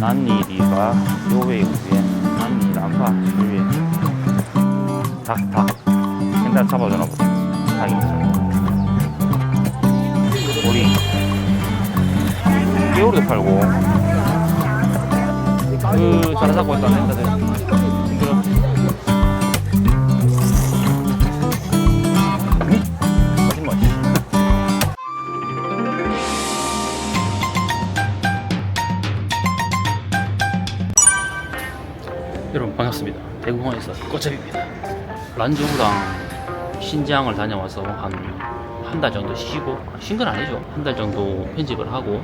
난니 리가 요웨이 위에 난니 람파 위에 닭닭 옛날 잡아주나 보다. 닭이 우리 깨우리도 팔고. 그 자라 잡고 있다는 행 꽃잡입니다. 란저우랑 신장을 다녀와서 한 한 달 정도 쉬고 쉰 건 아니죠. 한 달 정도 편집을 하고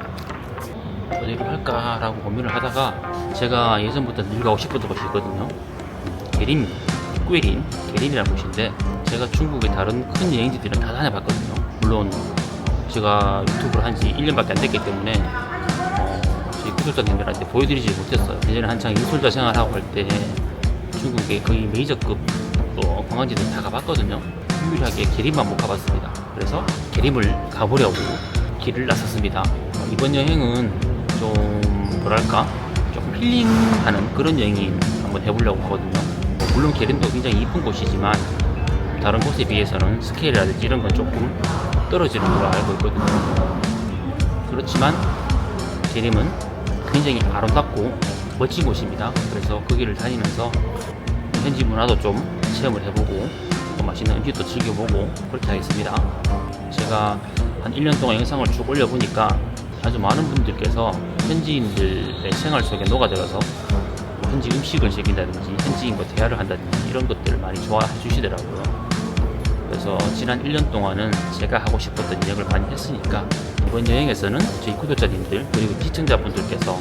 어디를 할까라고 고민을 하다가 제가 예전부터 늘 가고 싶었던 곳이 있거든요. 게림, 꾸에린, 게림이라는 곳인데 제가 중국의 다른 큰 여행지들은 다 다녀봤거든요. 물론 제가 유튜브를 한 지 1년밖에 안 됐기 때문에 어, 구독자님들한테 보여드리지 못했어요. 예전에 한창 인솔자 생활하고 할 때 중국의 거의 메이저급 어, 관광지들 다 가봤거든요. 유일하게 계림만 못 가봤습니다. 그래서 계림을 가보려고 길을 나섰습니다. 어, 이번 여행은 좀 뭐랄까 조금 힐링하는 그런 여행이 한번 해보려고 하거든요. 뭐 물론 계림도 굉장히 이쁜 곳이지만 다른 곳에 비해서는 스케일이라든지 이런 건 조금 떨어지는 걸로 알고 있거든요. 그렇지만 계림은 굉장히 아름답고 멋진 곳입니다. 그래서 거기를 다니면서 현지 문화도 좀 체험을 해보고 또 맛있는 음식도 즐겨보고 그렇게 하겠습니다. 제가 한 1년 동안 영상을 쭉 올려보니까 아주 많은 분들께서 현지인들의 생활 속에 녹아들어서 뭐 현지 음식을 즐긴다든지 현지인과 대화를 한다든지 이런 것들을 많이 좋아해 주시더라고요. 그래서 지난 1년 동안은 제가 하고 싶었던 여행을 많이 했으니까 이번 여행에서는 저희 구독자님들 그리고 시청자분들께서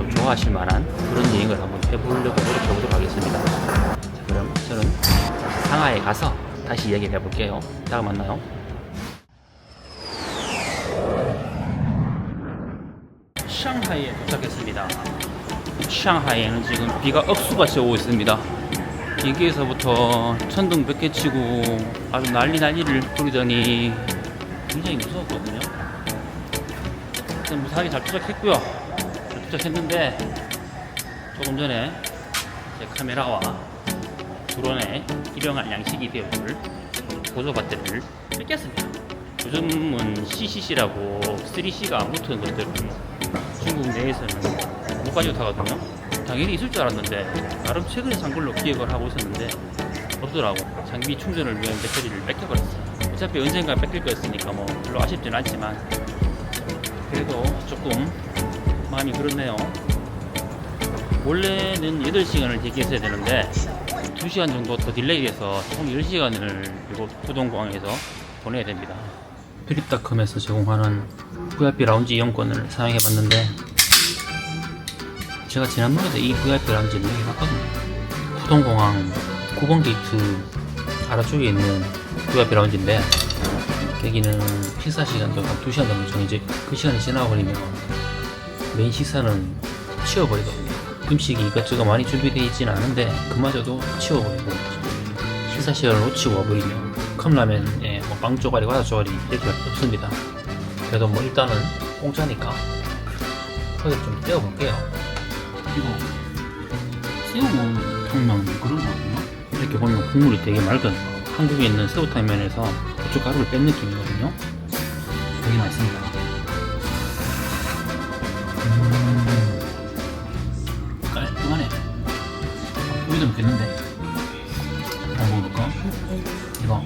좀 좋아하실 만한 그런 여행을 한번 해보려고 노력해 보도록 하겠습니다. 자, 그럼 저는 다시 상하이에 가서 다시 얘기를 해볼게요. 이따가 만나요. 상하이에 도착했습니다. 상하이에는 지금 비가 억수같이 오고 있습니다. 여기에서부터 천둥 몇 개 치고 아주 난리 난리를 부리더니 굉장히 무서웠거든요. 일단 무사하게 잘 도착했고요. 잘 도착했는데 조금 전에 제 카메라와 드론에 일용할 양식이 되어줄 보조 배터리를 뺏겼습니다. 요즘은 CCC라고 3C가 붙은 것들은 중국 내에서는 못 가지고 타거든요. 당연히 있을 줄 알았는데 나름 최근에 산 걸로 기억을 하고 있었는데 없더라고. 장비 충전을 위한 배터리를 뺏겨버렸어요. 어차피 언젠가 뺏길 거였으니까 뭐 별로 아쉽진 않지만 그래도 조금 마음이 그렇네요. 원래는 8시간을 대기했어야 되는데 2시간 정도 더 딜레이돼서 총 10시간을 이곳 부동공항에서 보내야 됩니다. 필립닷컴에서 제공하는 VIP 라운지 이용권을 사용해 봤는데 제가 지난번에도 이 VIP 라운지를 얘기해봤거든요. 부동공항 9번 게이트 아래쪽에 있는 VIP 라운지인데 여기는 식사 시간도 한 2시간 정도 정해져 그 시간이 지나버리면 메인 식사는 치워버리거든요. 음식이 이것저것 많이 준비되어 있지는 않은데 그마저도 치워버리고 식사 시간을 놓치고 와버리면 컵라면에 뭐빵 쪼가리, 과자 쪼가리 이렇게 없습니다. 그래도 뭐 일단은 공짜니까 거기 좀 떼어볼게요. 그리고 새우 탕면 그런 거거든요. 이렇게 보면 국물이 되게 맑은 한국에 있는 새우탕면에서 고춧가루를 뺀 느낌이거든요. 되게 맛있습니다. 여기도 먹겠는데. 한번 먹어볼까? 이거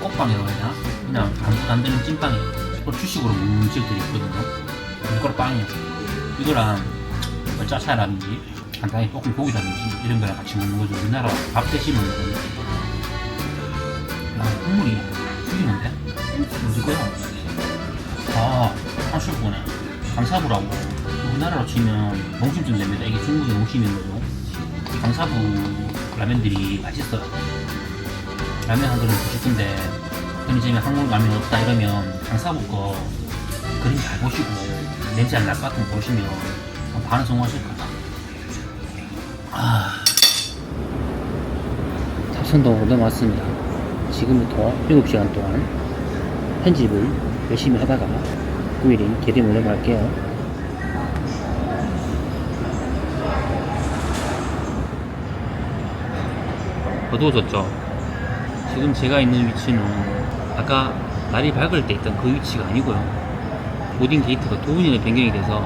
꽃빵이라고 해야 되나? 그냥 안, 안 되는 찐빵이 또 주식으로 집들이 있거든요. 이거랑 빵이요. 이거랑 뭐 짜차라든지 간단히 볶은 고기라든지 이런 거랑 같이 먹는 거죠. 우리나라 밥 대신 먹는 거죠. 야, 국물이 죽이는데? 뭐지 거야? 아, 한술보네. 강사부라고. 우리나라로 치면 농심쯤 됩니다. 이게 중국의 농심인 거죠. 강사부 라면들이 맛있어요. 라면 한 그릇 드실 데 편의점에 한국 라면 없다 이러면 강사부 거 그림 잘 보시고 냄새 안 날 것 같은 거 보시면 반응 성공하실 거다. 아. 탑선도 넘어왔습니다. 지금부터 7시간 동안 편집을 열심히 하다가 9일인 계림을 넘어갈게요. 어두워졌죠. 지금 제가 있는 위치는 아까 날이 밝을 때 있던 그 위치가 아니고요. 보딩 게이트가 도운이에 변경이 돼서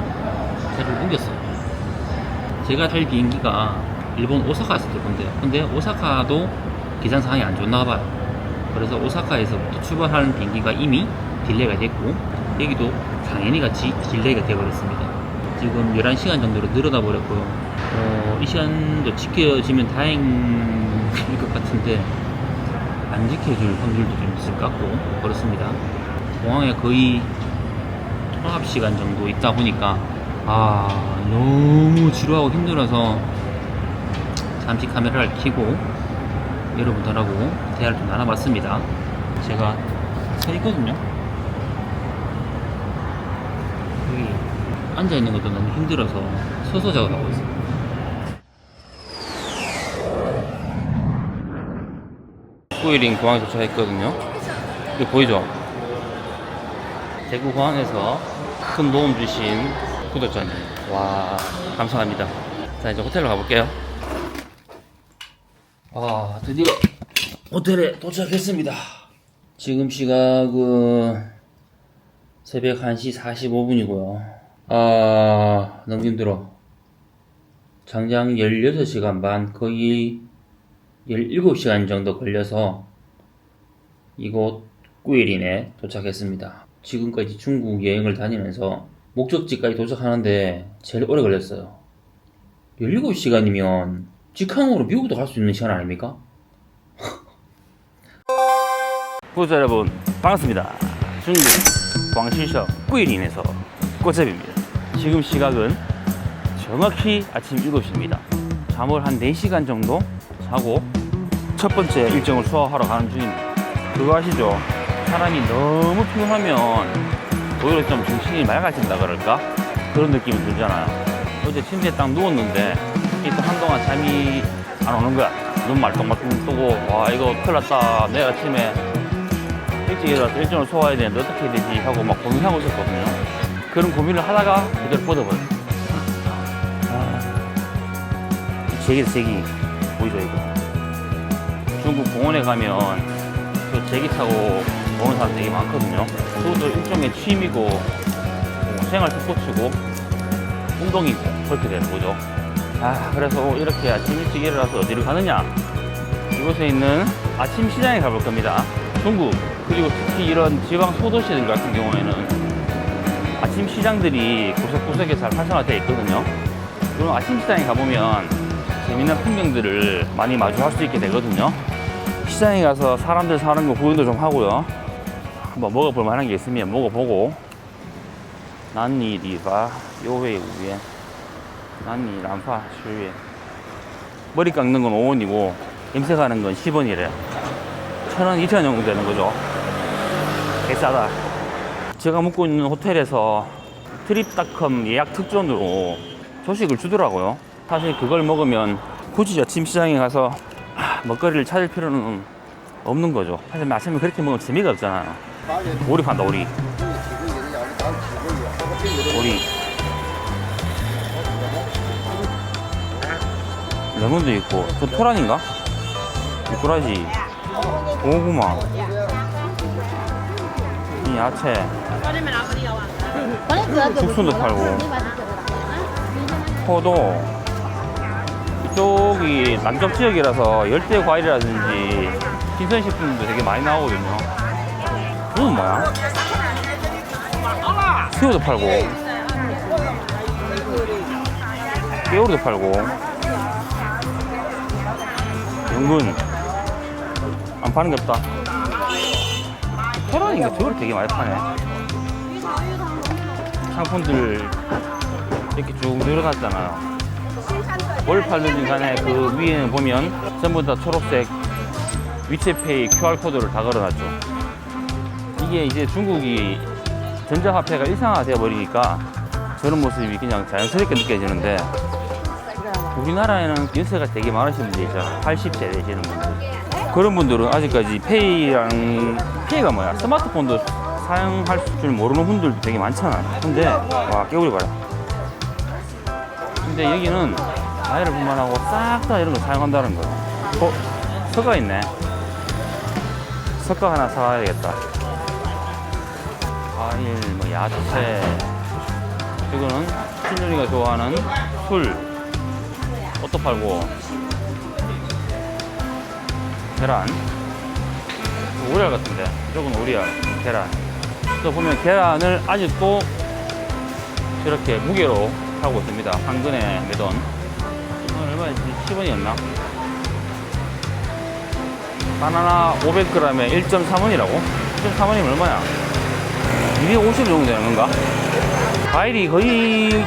자리를 옮겼어요. 제가 탈 비행기가 일본 오사카에서 될 건데요. 근데 오사카도 기상 상황이 안 좋나 봐요. 그래서 오사카에서부터 출발하는 비행기가 이미 딜레이가 됐고 여기도 당연히 같이 딜레이가 되어버렸습니다. 지금 11시간 정도로 늘어나 버렸고요. 어, 이 시간도 지켜지면 다행 일것 같은데 안 지켜줄 확률도 좀 있을 것 같고 그렇습니다. 공항에 거의 통합 시간 정도 있다 보니까 아 너무 지루하고 힘들어서 잠시 카메라를 켜고 여러분들하고 대화를 좀 나눠봤습니다. 제가 서 있거든요. 여기 앉아 있는 것도 너무 힘들어서 서서 작업하고 있어요. 구이링 공항에 도착했거든요. 이거 보이죠? 대구 공항에서 큰 도움 주신 구독자님. 와, 감사합니다. 자, 이제 호텔로 가볼게요. 아, 드디어 호텔에 도착했습니다. 지금 시각은 새벽 1시 45분이고요. 아, 너무 힘들어. 장장 16시간 반, 거의 17시간 정도 걸려서 이곳 꾸일인에 도착했습니다. 지금까지 중국 여행을 다니면서 목적지까지 도착하는데 제일 오래 걸렸어요. 17시간이면 직항으로 미국도 갈 수 있는 시간 아닙니까? 구독자 여러분 반갑습니다. 중국 광시셔 꾸일인에서 꽃잡입니다. 지금 시각은 정확히 아침 7시입니다. 잠을 한 4시간 정도 자고 첫 번째 일정을 소화하러 가는 중입니다. 그거 아시죠? 사람이 너무 피곤하면 오히려 좀 정신이 맑아진다 그럴까? 그런 느낌이 들잖아요. 어제 침대에 딱 누웠는데 또 한동안 잠이 안 오는 거야. 눈 말똥말똥 뜨고 와 이거 큰일 났다. 내일 아침에 일찍 일어나서 일정을 소화해야 되는데 어떻게 해야 되지 하고 막 고민하고 있었거든요. 그런 고민을 하다가 그대로 뻗어버렸어요. 아, 제기 보이죠 이거? 중국 공원에 가면 그 제기 타고 오는 사람 되게 많거든요. 그것도 일종의 취미고 뭐 생활 스포츠고 운동이고 그렇게 되는 거죠. 아 그래서 이렇게 아침 일찍 일어나서 어디를 가느냐? 이곳에 있는 아침 시장에 가볼 겁니다. 중국 그리고 특히 이런 지방 소도시들 같은 경우에는 아침 시장들이 구석구석에 잘 활성화되어 있거든요. 그럼 아침 시장에 가보면 재미난 풍경들을 많이 마주할 수 있게 되거든요. 시장에 가서 사람들 사는 거 구경도 좀 하고요. 한번 먹어볼 만한 게 있으면 먹어보고 난니 리바 요웨이 우에 난니 란파 슈에 머리 깎는 건 5원이고 염색하는 건 10원이래. 천 원, 이천 원 정도 되는 거죠. 개 싸다. 제가 묵고 있는 호텔에서 트립닷컴 예약 특전으로 조식을 주더라고요. 사실 그걸 먹으면 굳이 아침 시장에 가서 하, 먹거리를 찾을 필요는 없는 거죠. 사실 아침에 그렇게 먹으면 재미가 없잖아요. 오리 판다, 오리. 오리. 레몬도 있고, 저 토란인가? 미꾸라지. 고구마. 이 야채. 국순도 팔고 포도 이쪽이 남쪽 지역이라서 열대 과일이라든지 신선식품도 되게 많이 나오거든요. 이건 뭐야? 새우도 팔고 깨우리도 팔고 연근 안 파는 게 없다. 계란인가 저걸 되게 많이 파네. 상품들 이렇게 쭉 늘어났잖아요. 뭘 팔든지 간에 그 위에는 보면 전부 다 초록색 위챗페이 QR코드를 다 걸어놨죠. 이게 이제 중국이 전자화폐가 일상화되어 버리니까 저런 모습이 그냥 자연스럽게 느껴지는데 우리나라에는 연세가 되게 많으신 분들 있잖아요. 80세 되시는 분들. 그런 분들은 아직까지 페이랑 페이가 뭐야? 스마트폰도 사용할 줄 모르는 분들도 되게 많잖아요. 근데 와 깨우리 봐라. 근데 여기는 아이를 분만하고 싹 다 이런 거 사용한다는 거예요. 어? 서가 있네. 석가 하나 사와야겠다. 과일, 뭐 야채. 이거는 신준이가 좋아하는 술. 옷도 팔고. 계란. 오리알 같은데. 이건 오리알. 계란. 또 보면 계란을 아직도 이렇게 무게로 하고 있습니다. 한 근에 몇 원? 이건 얼마였지? 10원이었나? 바나나 500g에 1.3원이라고? 1.3원이면 얼마야? 250 정도 되는 건가? 과일이 거의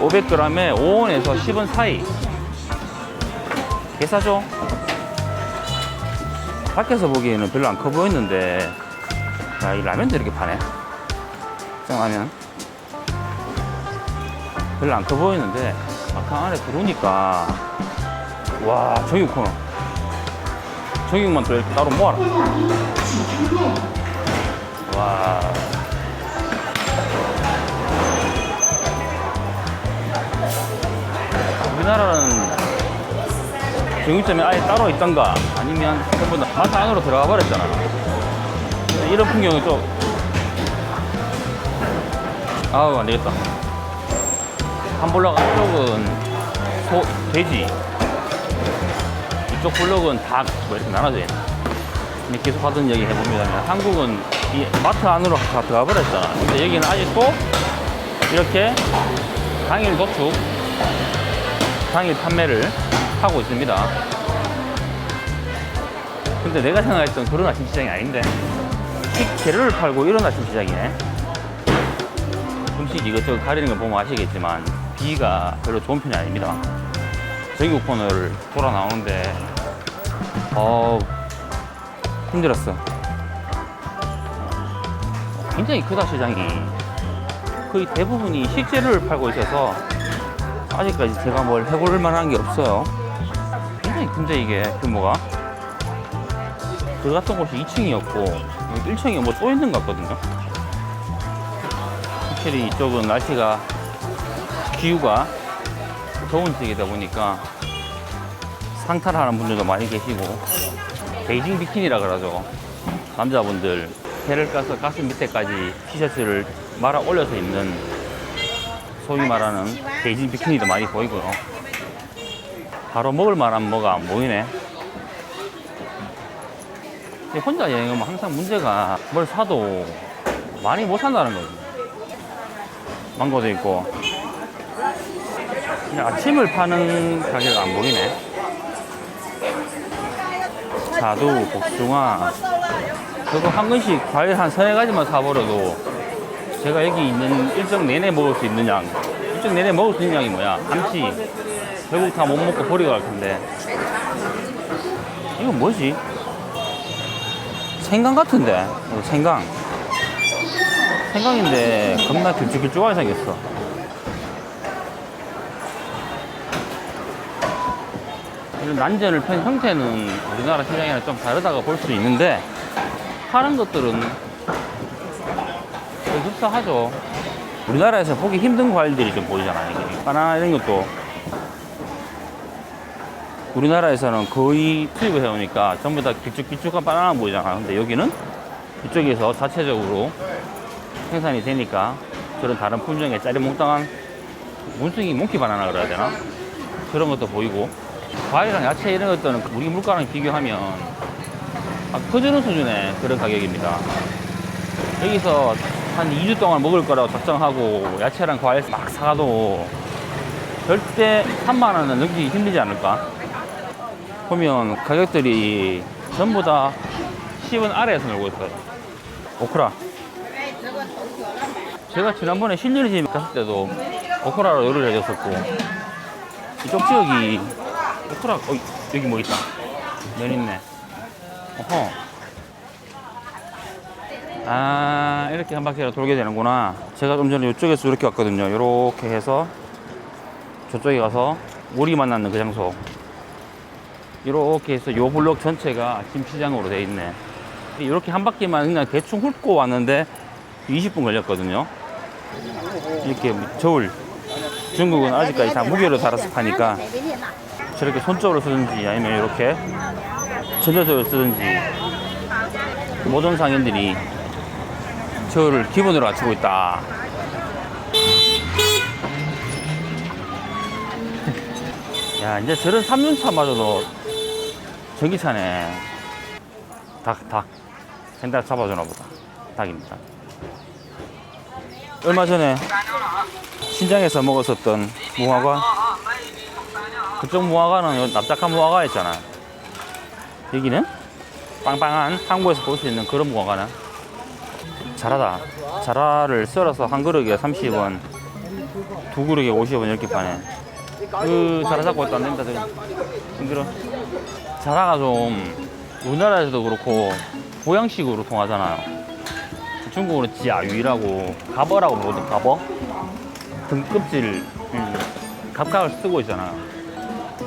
500g에 5원에서 10원 사이. 개싸죠? 밖에서 보기에는 별로 안 커 보였는데, 야, 이 라면도 이렇게 파네. 정라면. 별로 안 커 보이는데, 막상 안에 들어오니까, 와, 정육 코너. 정육만 또 따로 모아라. 와. 우리나라는 정육점이 아예 따로 있던가 아니면 전부 다 마트 안으로 들어가 버렸잖아. 이런 풍경은 좀 아우 안 되겠다. 한 블럭 안쪽은 소, 돼지 이쪽 블럭은 닭뭐 이렇게 나눠져. 근데 계속 하던 얘기 해봅니다. 한국은 이 마트 안으로 다 들어가 버렸잖아. 근데 여기는 아직도 이렇게 당일 도축, 당일 판매를 하고 있습니다. 근데 내가 생각했던 그런 아침 시장이 아닌데 식 재료를 팔고 이런 아침 시장이네. 음식 이것저것 가리는 거 보면 아시겠지만 비가 별로 좋은 편이 아닙니다. 전국 코너를 돌아 나오는데 어 힘들었어. 굉장히 크다 시장이 거의 대부분이 식재료를 팔고 있어서 아직까지 제가 뭘 해볼 만한 게 없어요. 굉장히 큰데 이게 규모가 들어갔던 곳이 2층이었고 1층에 뭐 또 있는 것 같거든요. 확실히 이쪽은 날씨가 기후가 더운 지역이다 보니까 상탈하는 분들도 많이 계시고 베이징 비키니라 그러죠. 남자분들 배를 까서 가슴 밑에까지 티셔츠를 말아 올려서 입는 소위 말하는 베이징 비키니도 많이 보이고요. 바로 먹을 만한 뭐가 안 보이네. 혼자 여행하면 항상 문제가 뭘 사도 많이 못 산다는 거지. 망고도 있고. 아침을 파는 가게가 안 보이네. 자두, 복숭아. 저거 한 근씩 과일 한 서너 가지만 사버려도 제가 여기 있는 일정 내내 먹을 수 있는 양. 일정 내내 먹을 수 있는 양이 뭐야? 감치. 결국 다 못 먹고 버리고 갈 텐데. 이건 뭐지? 생강 같은데? 생강. 생강인데 겁나 길쭉길쭉하게 생겼어. 이런 난전을 편 형태는 우리나라 시장이랑 좀 다르다고 볼 수 있는데 파는 것들은 흡사하죠. 우리나라에서 보기 힘든 과일들이 좀 보이잖아요. 이게. 바나나 이런 것도 우리나라에서는 거의 투입을 해오니까 전부 다 길쭉길쭉한 바나나 보이잖아. 근데 여기는 이쪽에서 자체적으로 생산이 되니까 저런 다른 품종의 짜리몽땅한 문숭이 몽키 바나나 그래야 되나? 그런 것도 보이고 과일이랑 야채 이런 것들은 우리 물가랑 비교하면 아, 커지는 수준의 그런 가격입니다. 여기서 한 2주 동안 먹을 거라고 작정하고 야채랑 과일 막 사가도 절대 3만 원은 넘기기 힘들지 않을까? 보면 가격들이 전부 다 10원 아래에서 놀고 있어요. 오크라. 제가 지난번에 신년이 집 갔을 때도 오크라로 요리를 해줬었고 이쪽 지역이 오크라 어 여기 뭐 있다. 면 있네. 어허. 아 이렇게 한 바퀴를 돌게 되는구나. 제가 좀 전에 이쪽에서 이렇게 왔거든요. 이렇게 해서 저쪽에 가서 우리 만나는 그 장소. 이렇게 해서 요 블록 전체가 김시장으로 돼 있네. 이렇게 한 바퀴만 그냥 대충 훑고 왔는데 20분 걸렸거든요. 이렇게 저울 중국은 아직까지 다 무게로 달아서 파니까 저렇게 손쪽으로 쓰든지 아니면 이렇게 전자제를 쓰든지 모든 상인들이 저를 기본으로 갖추고 있다. 야, 이제 저런 3륜차마저도 전기차네. 닭, 닭. 생닭 잡아주나 보다. 닭입니다. 얼마 전에 신장에서 먹었었던 무화과. 그쪽 무화과는 요 납작한 무화과였잖아. 여기는 빵빵한 한국에서 볼 수 있는 그런 무화과는 자라다. 자라를 썰어서 한 그릇에 30원, 두 그릇에 50원 이렇게 파네. 그 자라 잡고 있도 안 된다. 힘들어. 자라가 좀 우리나라에서도 그렇고 보양식으로 통하잖아요. 중국어로 지아유라고 가버라고 부르거든 가버. 등껍질 음, 갑각을 쓰고 있잖아요.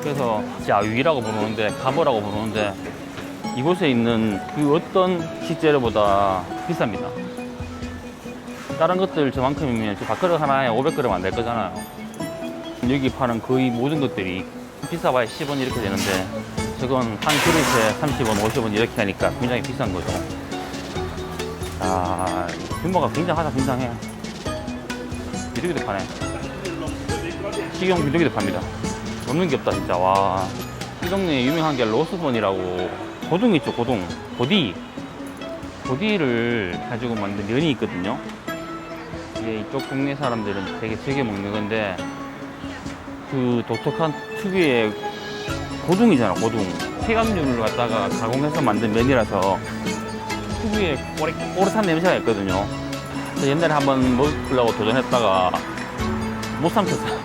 그래서 지아유라고 부르는데 가버라고 부르는데 이곳에 있는 그 어떤 식재료보다 비쌉니다. 다른 것들 저만큼이면 저 밥그릇 하나에 500g 안 될 거잖아요. 여기 파는 거의 모든 것들이 비싸봐야 10원 이렇게 되는데 저건 한 그릇에 30원, 50원 이렇게 하니까 굉장히 비싼 거죠. 아, 규모가 굉장하다, 굉장해. 비둘기도 파네. 식용 비둘기도 팝니다. 없는 게 없다, 진짜. 와. 이 동네에 유명한 게 로스본이라고 고등 있죠, 고등. 고디. 고디를 가지고 만든 면이 있거든요. 이게 이쪽 동네 사람들은 되게 즐겨 먹는 건데 그 독특한 특유의 고둥이잖아 고둥 폐감류를 갖다가 가공해서 만든 면이라서 특유의 꼬리, 꼬릿한 냄새가 있거든요 옛날에 한번 먹으려고 도전했다가 못 삼켰어요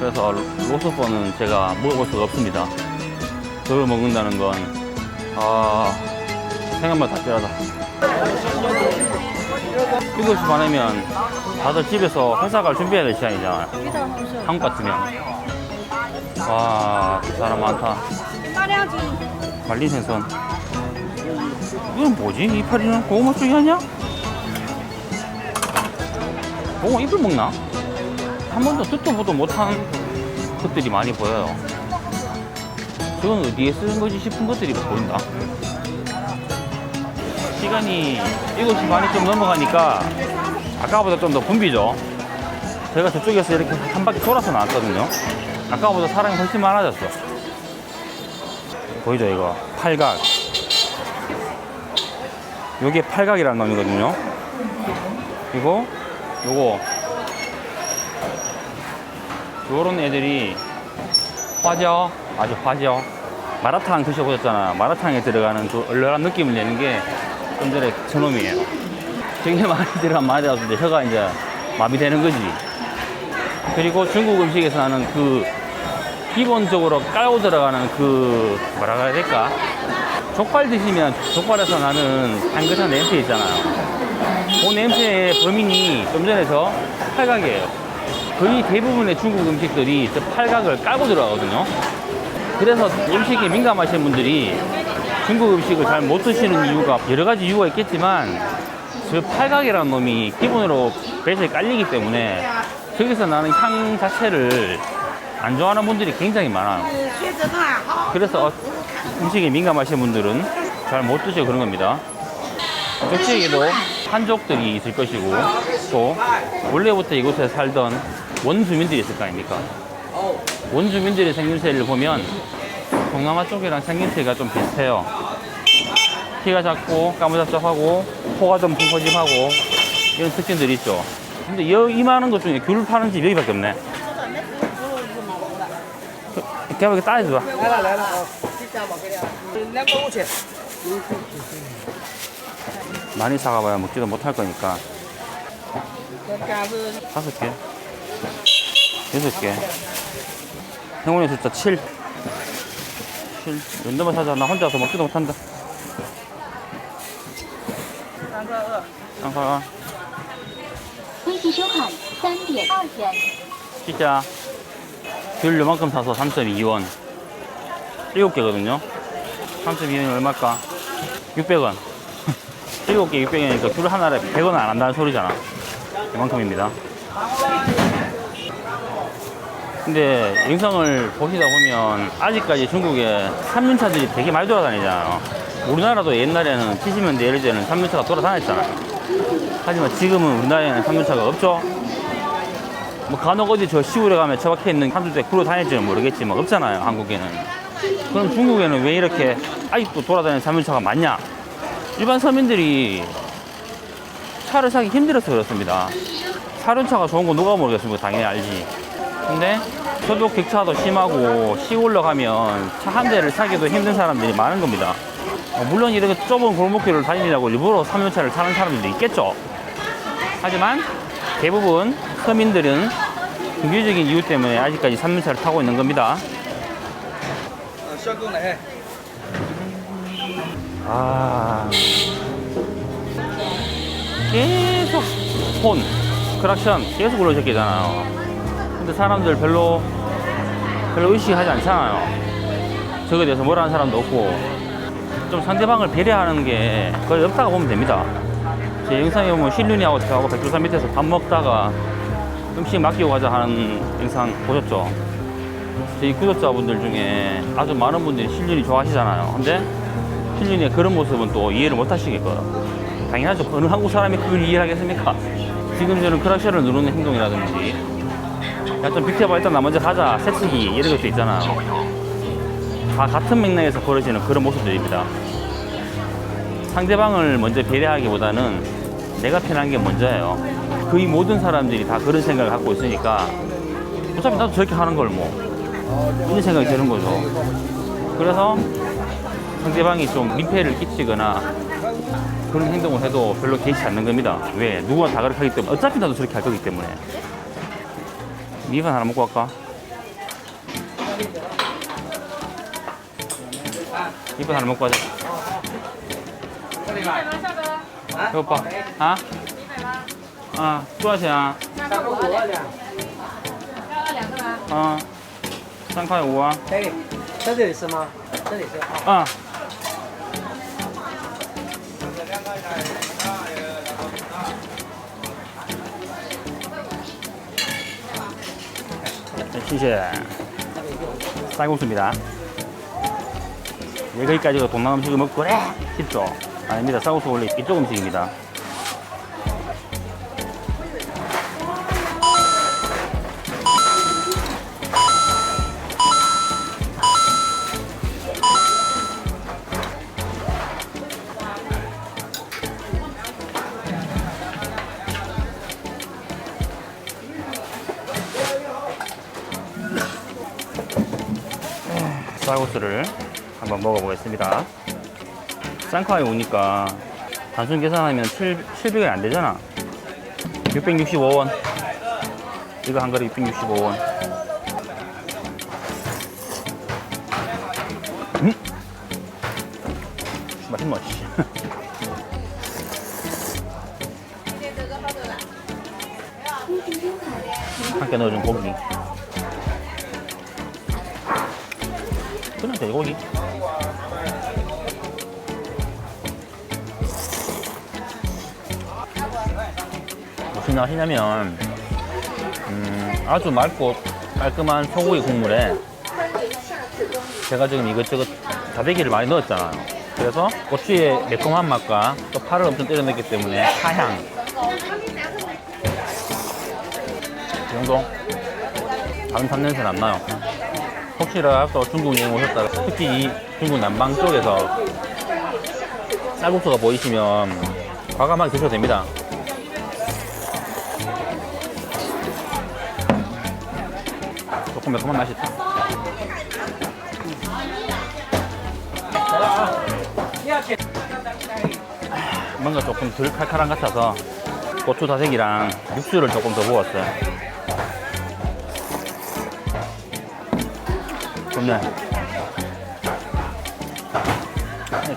그래서 로스퍼는 제가 먹어볼 수가 없습니다. 저걸 먹는다는 건, 아, 생각만 다짜하다 일곱 시 반이면 다들 집에서 회사 갈 준비해야 될 시간이잖아요. 한국 같으면. 와, 그 사람 많다. 말린 생선. 이건 뭐지? 이파리는 고구마 쪽이 아니야? 고구마 잎을 먹나? 한 번도 듣도 보도 못한 것들이 많이 보여요. 저건 어디에 쓰는 거지 싶은 것들이 보인다. 시간이 7시 반이 좀 넘어가니까 아까보다 좀 더 붐비죠. 제가 저쪽에서 이렇게 한 바퀴 돌아서 나왔거든요. 아까보다 사람이 훨씬 많아졌어. 보이죠 이거? 팔각. 요게 팔각이라는 놈이거든요. 그리고 요거 요런 애들이 화죠 아주 화죠 마라탕 드셔보셨잖아. 마라탕에 들어가는 그 얼얼한 느낌을 내는 게 좀 전에 저놈이에요. 되게 많이 들어간 마라탕 이제 혀가 이제 마비되는 거지. 그리고 중국 음식에서 하는 그 기본적으로 깔고 들어가는 그 뭐라고 해야 될까? 족발 드시면 족발에서 나는 향긋한 냄새 있잖아요 그 냄새의 범인이 좀 전에 저 팔각이에요 거의 대부분의 중국 음식들이 저 팔각을 깔고 들어가거든요. 그래서 음식에 민감하신 분들이 중국 음식을 잘 못 드시는 이유가 여러 가지 이유가 있겠지만 저 팔각이라는 놈이 기본으로 배에 깔리기 때문에 거기서 나는 향 자체를 안 좋아하는 분들이 굉장히 많아요. 그래서 어, 음식에 민감하신 분들은 잘 못 드셔 그런 겁니다. 쪽지에도 한족들이 있을 것이고 또 원래부터 이곳에 살던 원주민들이 있을 거 아닙니까? 원주민들의 생김새를 보면 동남아 쪽이랑 생김새가 좀 비슷해요. 키가 작고 까무잡잡하고 코가 좀 펑퍼짐하고 이런 특징들이 있죠. 근데 여기 많은 것 중에 귤 파는 집 여기밖에 없네. 걔한테 따지지 마. 많이 사가봐야 먹지도 못할 거니까. 다섯 개. 여섯 개. 행운의 숫자 7 7 연대만 사자. 나 혼자서 먹지도 못한다. 아, 아, 아. 쌍사가 진짜. 귤 요만큼 사서 3.2원. 7개거든요. 3.2원이 얼마일까? 600원. 7개 600원이니까 귤 하나에 100원 안 한다는 소리잖아. 이만큼입니다. 근데 영상을 보시다 보면 아직까지 중국에 3륜차들이 되게 많이 돌아다니잖아요. 우리나라도 옛날에는 70년대 예를 때는 3륜차가 돌아다녔잖아요. 하지만 지금은 우리나라에는 3륜차가 없죠. 뭐 간혹 어디 저 시골에 가면 처박혀 있는 대 구로 다닐지는 모르겠지만 없잖아요, 한국에는. 그럼 중국에는 왜 이렇게 아직도 돌아다니는 3륜차가 많냐? 일반 서민들이 차를 사기 힘들어서 그렇습니다. 사륜차가 좋은 거 누가 모르겠습니까? 당연히 알지. 근데 소득 격차도 심하고 시 올라가면 차 한 대를 사기도 힘든 사람들이 많은 겁니다. 어, 물론 이렇게 좁은 골목길을 다니려고 일부러 3륜차를 타는 사람들도 있겠죠. 하지만 대부분 서민들은 경제적인 이유 때문에 아직까지 3륜차를 타고 있는 겁니다. 어, 아 계속 폰 크락션 계속 울려줬겠잖아요 근데 사람들 별로 별로 의식하지 않잖아요 저거에 대해서 뭐라 하는 사람도 없고 좀 상대방을 배려하는 게 거의 없다고 보면 됩니다 제 영상에 보면 신륜이하고 저하고 백두산 밑에서 밥 먹다가 음식 맡기고 가자 하는 영상 보셨죠? 저희 구독자분들 중에 아주 많은 분들이 신륜이 좋아하시잖아요 근데 필린의 그런 모습은 또 이해를 못 하시겠고요. 당연하죠. 어느 한국 사람이 그걸 이해를 하겠습니까? 지금 저는 크락션을 누르는 행동이라든지, 야, 좀 비켜봐, 일단 나 먼저 가자, 새치기, 이런 것도 있잖아요. 다 같은 맥락에서 벌어지는 그런 모습들입니다. 상대방을 먼저 배려하기보다는 내가 편한 게 먼저예요. 거의 모든 사람들이 다 그런 생각을 갖고 있으니까, 어차피 나도 저렇게 하는 걸 뭐, 이런 생각이 드는 거죠. 그래서 상대방이 좀 민폐를 끼치거나 그런 행동을 해도 별로 개의치 않는 겁니다. 왜? 누구나 다 그렇게 하기 때문에. 어차피 나도 저렇게 할 거기 때문에. 米粉还那么过高，米粉还那么过的。一百吗，夏？给我报啊！啊，多少钱啊？三块五啊。要两个吗？嗯，三块五啊。可以，在，这里吃吗？这里吃啊。嗯。谢谢. 쌀국수입니다. 여기까지가 동남 음식을 먹고 그래 싶죠? 아닙니다. 쌀국수 원래 이쪽 음식입니다. 쌀국수를 한번 먹어보겠습니다. 쌍카에 오니까 단순 계산하면 7, 700원 안 되잖아. 665원. 이거 한 그릇 665원. 음? 맛있네, 씨. 함께 넣어준 고기. 돼고기. 무슨 맛이냐면 음, 아주 맑고 깔끔한 소고기 국물에 제가 지금 이것저것 다대기를 많이 넣었잖아요. 그래서 고추의 매콤한 맛과 또 파를 엄청 때려 넣기 때문에 파향 이 정도 다른 탄 냄새는 안 나요. 혹시라도 중국 여행 오셨다가 특히 이 중국 남방 쪽에서 쌀국수가 보이시면 과감하게 드셔도 됩니다. 조금 매콤한 맛이 있다. 뭔가 조금 덜 칼칼한 것 같아서 고추 다색이랑 육수를 조금 더 부었어요. 네,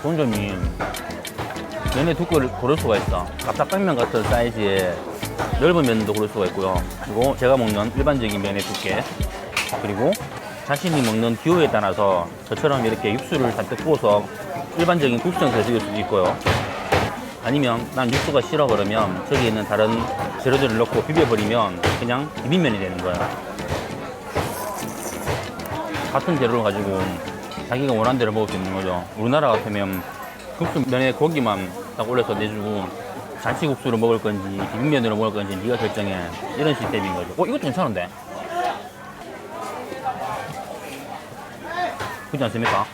좋은 점이 면의 두께를 고를 수가 있어. 납작당면 같은 사이즈의 넓은 면도 고를 수가 있고요. 그리고 제가 먹는 일반적인 면의 두께 그리고 자신이 먹는 기호에 따라서 저처럼 이렇게 육수를 잔뜩 부어서 일반적인 국수 형태를 드릴 수도 있고요. 아니면 난 육수가 싫어 그러면 저기 있는 다른 재료들을 넣고 비벼버리면 그냥 비빔면이 되는 거예요. 같은 재료를 가지고 자기가 원하는 대로 먹을 수 있는 거죠. 우리나라 같으면 국수 면에 고기만 딱 올려서 내주고 잔치국수로 먹을 건지 비빔면으로 먹을 건지 네가 결정해 이런 시스템인 거죠. 어 이것도 괜찮은데? 그렇지 않습니까?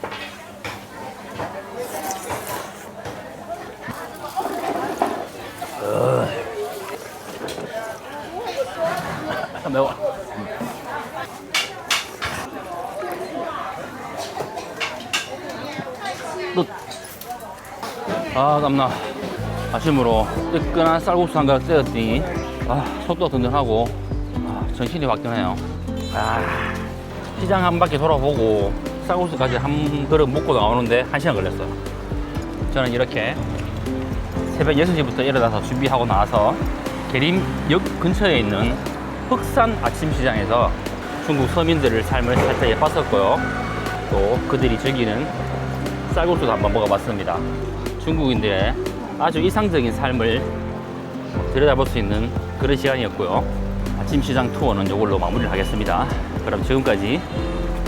어. 아, 매워. 아, 땀나. 아침으로 뜨끈한 쌀국수 한 그릇 떼었더니, 아, 속도 든든하고, 아, 정신이 바뀌네요. 아, 시장 한 바퀴 돌아보고, 쌀국수까지 한 그릇 먹고 나오는데 한 시간 걸렸어요. 저는 이렇게 새벽 6시부터 일어나서 준비하고 나서 계림역 근처에 있는 흑산 아침시장에서 중국 서민들의 삶을 살짝 예뻤었고요. 또 그들이 즐기는 쌀국수도 한번 먹어봤습니다. 중국인들의 아주 이상적인 삶을 들여다볼 수 있는 그런 시간이었고요. 아침 시장 투어는 이걸로 마무리를 하겠습니다. 그럼 지금까지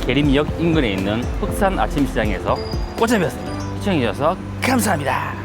계림역 인근에 있는 흑산 아침 시장에서 꽃잡이였습니다. 시청해주셔서 감사합니다.